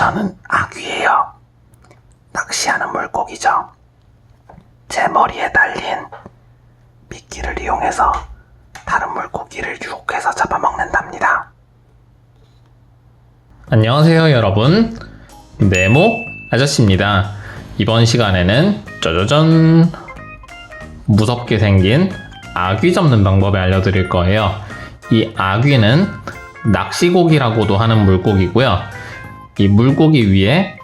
저는 아귀예요. 낚시하는 물고기죠. 제 머리에 달린 미끼를 이용해서 다른 물고기를 유혹해서 잡아먹는답니다. 안녕하세요 여러분 네모 아저씨입니다 이번 시간에는 짜자잔 무섭게 생긴 아귀 잡는 방법을 알려드릴 거예요 이 아귀는 낚시고기라고도 하는 물고기고요 이 물고기 위에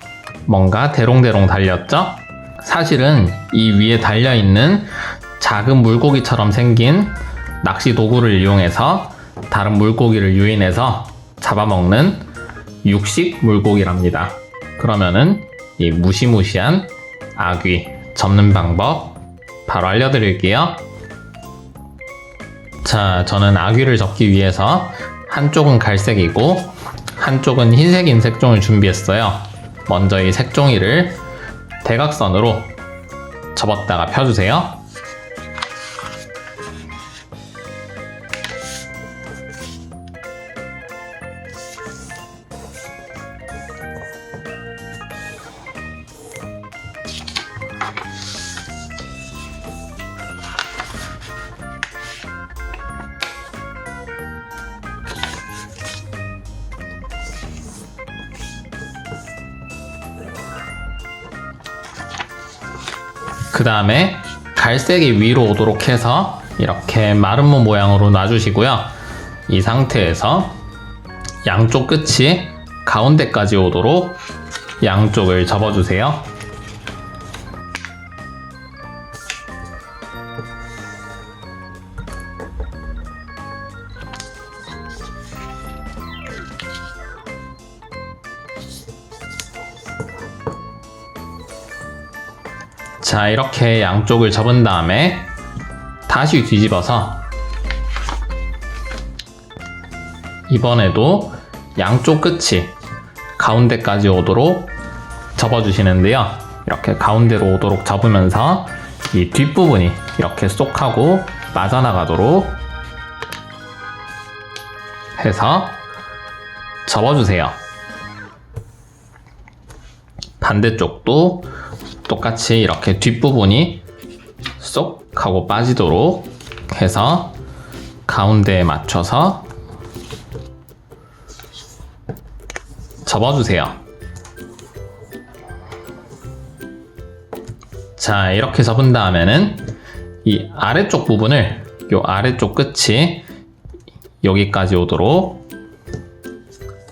뭔가 대롱대롱 달렸죠 사실은 이 위에 달려있는 작은 물고기처럼 생긴 낚시 도구를 이용해서 다른 물고기를 유인해서 잡아먹는 육식 물고기랍니다. 그러면은 이 무시무시한 아귀 접는 방법 바로 알려드릴게요. 자, 저는 아귀를 접기 위해서 한쪽은 갈색이고 한쪽은 흰색인 색종을 준비했어요. 먼저 이 색종이를 대각선으로 접었다가 펴주세요. 그 다음에 갈색이 위로 오도록 해서 이렇게 마름모 모양으로 놔주시고요. 이 상태에서 양쪽 끝이 가운데까지 오도록 양쪽을 접어주세요. 자, 이렇게 양쪽을 접은 다음에 다시 뒤집어서 이번에도 양쪽 끝이 가운데까지 오도록 접어주시는데요. 이렇게 가운데로 오도록 접으면서 이 뒷부분이 이렇게 쏙 하고 빠져나가도록 해서 접어주세요. 반대쪽도 똑같이 이렇게 뒷부분이 쏙 하고 빠지도록 해서 가운데에 맞춰서 접어주세요. 자, 이렇게 접은 다음에는 이 아래쪽 부분을 요 아래쪽 끝이 여기까지 오도록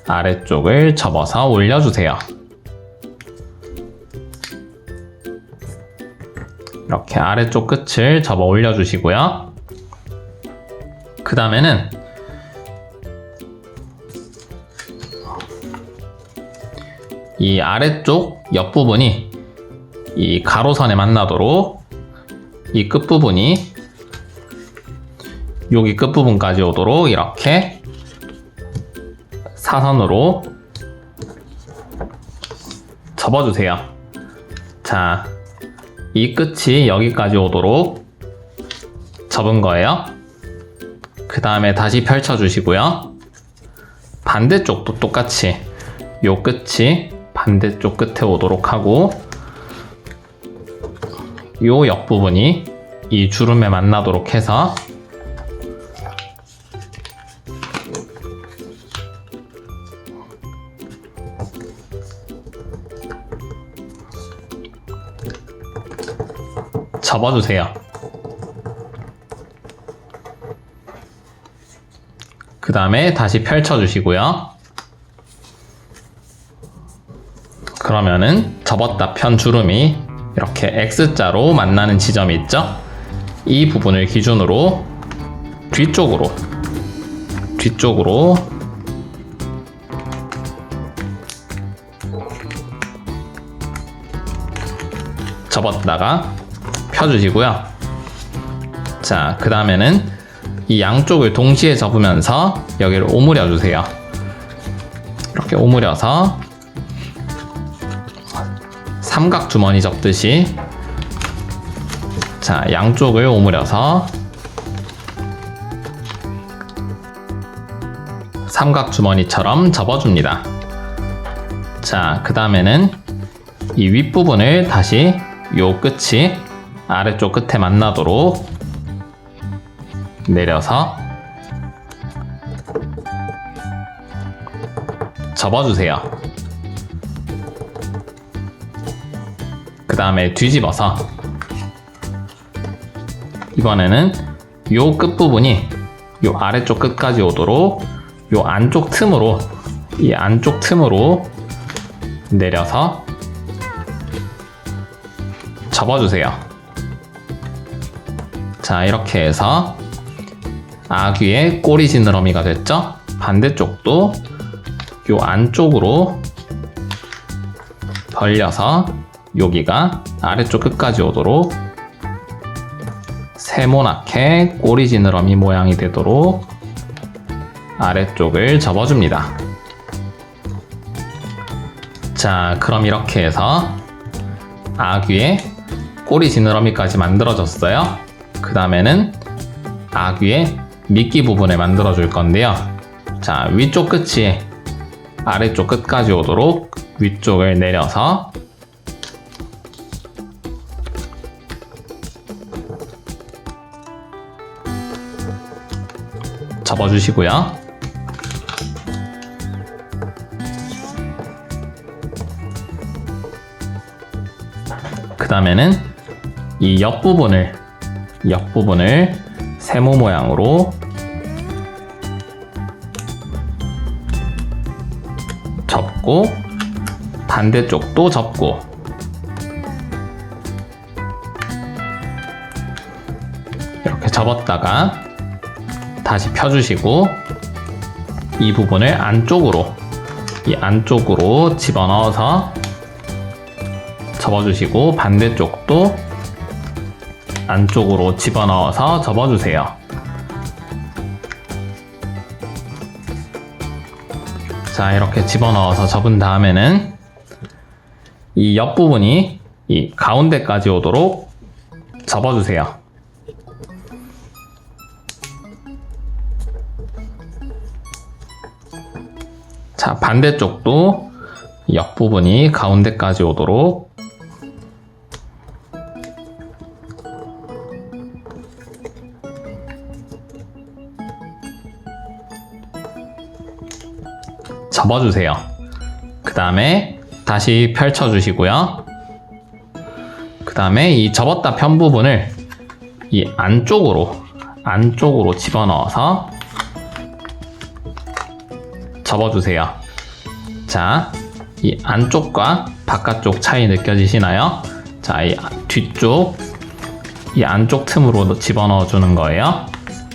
아래쪽을 접어서 올려주세요. 이렇게 아래쪽 끝을 접어 올려주시고요. 그 다음에는 이 아래쪽 옆부분이 이 가로선에 만나도록 이 끝부분이 여기 끝부분까지 오도록 이렇게 사선으로 접어주세요. 자, 이 끝이 여기까지 오도록 접은 거예요. 그 다음에 다시 펼쳐 주시고요. 반대쪽도 똑같이 요 끝이 반대쪽 끝에 오도록 하고 요 옆부분이 이 주름에 만나도록 해서 접어주세요. 그 다음에 다시 펼쳐주시고요. 그러면은 접었다 편 주름이 이렇게 X자로 만나는 지점이 있죠? 이 부분을 기준으로 뒤쪽으로 뒤쪽으로 접었다가 펴주시고요. 자, 그 다음에는 이 양쪽을 동시에 접으면서 여기를 오므려 주세요. 이렇게 오므려서 삼각 주머니 접듯이 자, 양쪽을 오므려서 삼각 주머니처럼 접어줍니다. 자, 그 다음에는 이 윗부분을 다시 요 끝이 아래쪽 끝에 만나도록 내려서 접어주세요. 그 다음에 뒤집어서 이번에는 요 끝부분이 요 아래쪽 끝까지 오도록 요 안쪽 틈으로 이 안쪽 틈으로 내려서 접어주세요. 자, 이렇게 해서 아귀의 꼬리 지느러미가 됐죠? 반대쪽도 요 안쪽으로 벌려서 여기가 아래쪽 끝까지 오도록 세모나게 꼬리 지느러미 모양이 되도록 아래쪽을 접어줍니다. 자, 그럼 이렇게 해서 아귀의 꼬리 지느러미까지 만들어졌어요. 그 다음에는 아귀의 미끼 부분을 만들어 줄 건데요. 자, 위쪽 끝이 아래쪽 끝까지 오도록 위쪽을 내려서 접어주시고요. 그 다음에는 이 옆 부분을 옆 부분을 세모 모양으로 접고 반대쪽도 접고 이렇게 접었다가 다시 펴주시고 이 부분을 안쪽으로 이 안쪽으로 집어넣어서 접어주시고 반대쪽도 안쪽으로 집어넣어서 접어주세요. 자 이렇게 집어넣어서 접은 다음에는 이 옆부분이 이 가운데까지 오도록 접어주세요. 자 반대쪽도 옆부분이 가운데까지 오도록 접어주세요. 그 다음에 다시 펼쳐주시고요. 그 다음에 이 접었다 편 부분을 이 안쪽으로 안쪽으로 집어넣어서 접어주세요. 자, 이 안쪽과 바깥쪽 차이 느껴지시나요? 자, 이 뒤쪽 이 안쪽 틈으로 집어넣어 주는 거예요.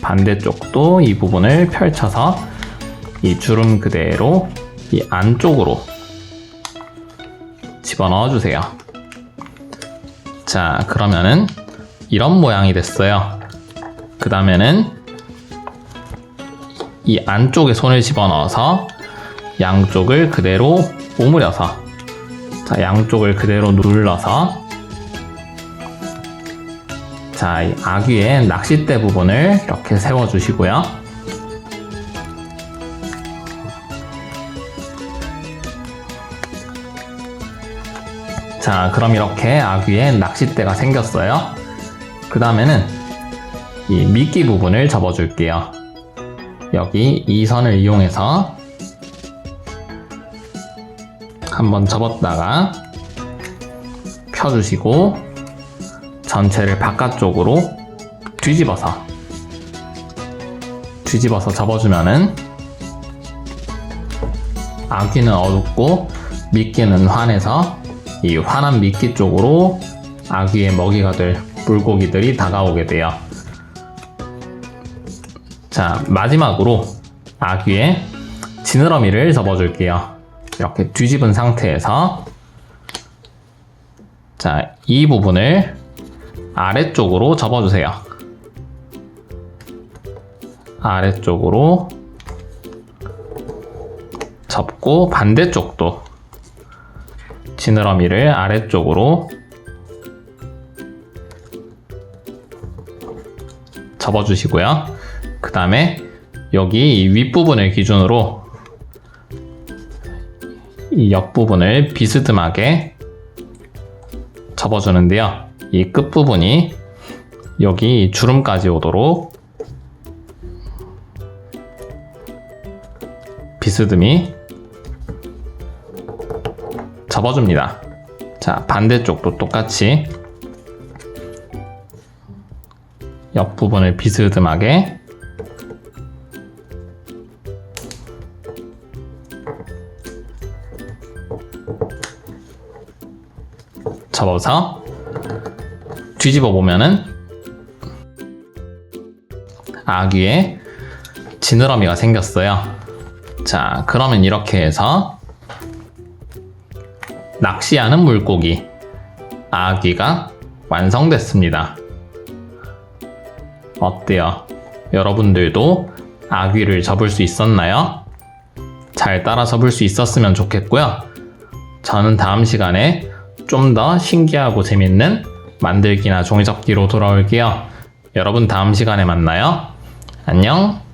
반대쪽도 이 부분을 펼쳐서 이 주름 그대로 이 안쪽으로 집어넣어 주세요. 자, 그러면은 이런 모양이 됐어요. 그 다음에는 이 안쪽에 손을 집어넣어서 양쪽을 그대로 오므려서 자, 양쪽을 그대로 눌러서 자, 이 아귀의 낚싯대 부분을 이렇게 세워주시고요. 자, 그럼 이렇게 아귀의 낚싯대가 생겼어요. 그 다음에는 이 미끼 부분을 접어줄게요. 여기 이 선을 이용해서 한번 접었다가 펴주시고 전체를 바깥쪽으로 뒤집어서 뒤집어서 접어주면은 아귀는 어둡고 미끼는 환해서 이 환한 미끼 쪽으로 아귀의 먹이가 될 물고기들이 다가오게 돼요. 자, 마지막으로 아귀의 지느러미를 접어줄게요. 이렇게 뒤집은 상태에서 자, 이 부분을 아래쪽으로 접어주세요. 아래쪽으로 접고 반대쪽도 지느러미를 아래쪽으로 접어주시고요. 그 다음에 여기 이 윗부분을 기준으로 이 옆부분을 비스듬하게 접어주는데요. 이 끝부분이 여기 주름까지 오도록 비스듬히 접어줍니다. 자, 반대쪽도 똑같이 옆부분을 비스듬하게 접어서 뒤집어 보면은 아귀에 지느러미가 생겼어요. 자, 그러면 이렇게 해서 낚시하는 물고기 아귀가 완성됐습니다. 어때요? 여러분들도 아귀를 접을 수 있었나요? 잘 따라 접을 수 있었으면 좋겠고요. 저는 다음 시간에 좀 더 신기하고 재밌는 만들기나 종이접기로 돌아올게요. 여러분 다음 시간에 만나요. 안녕.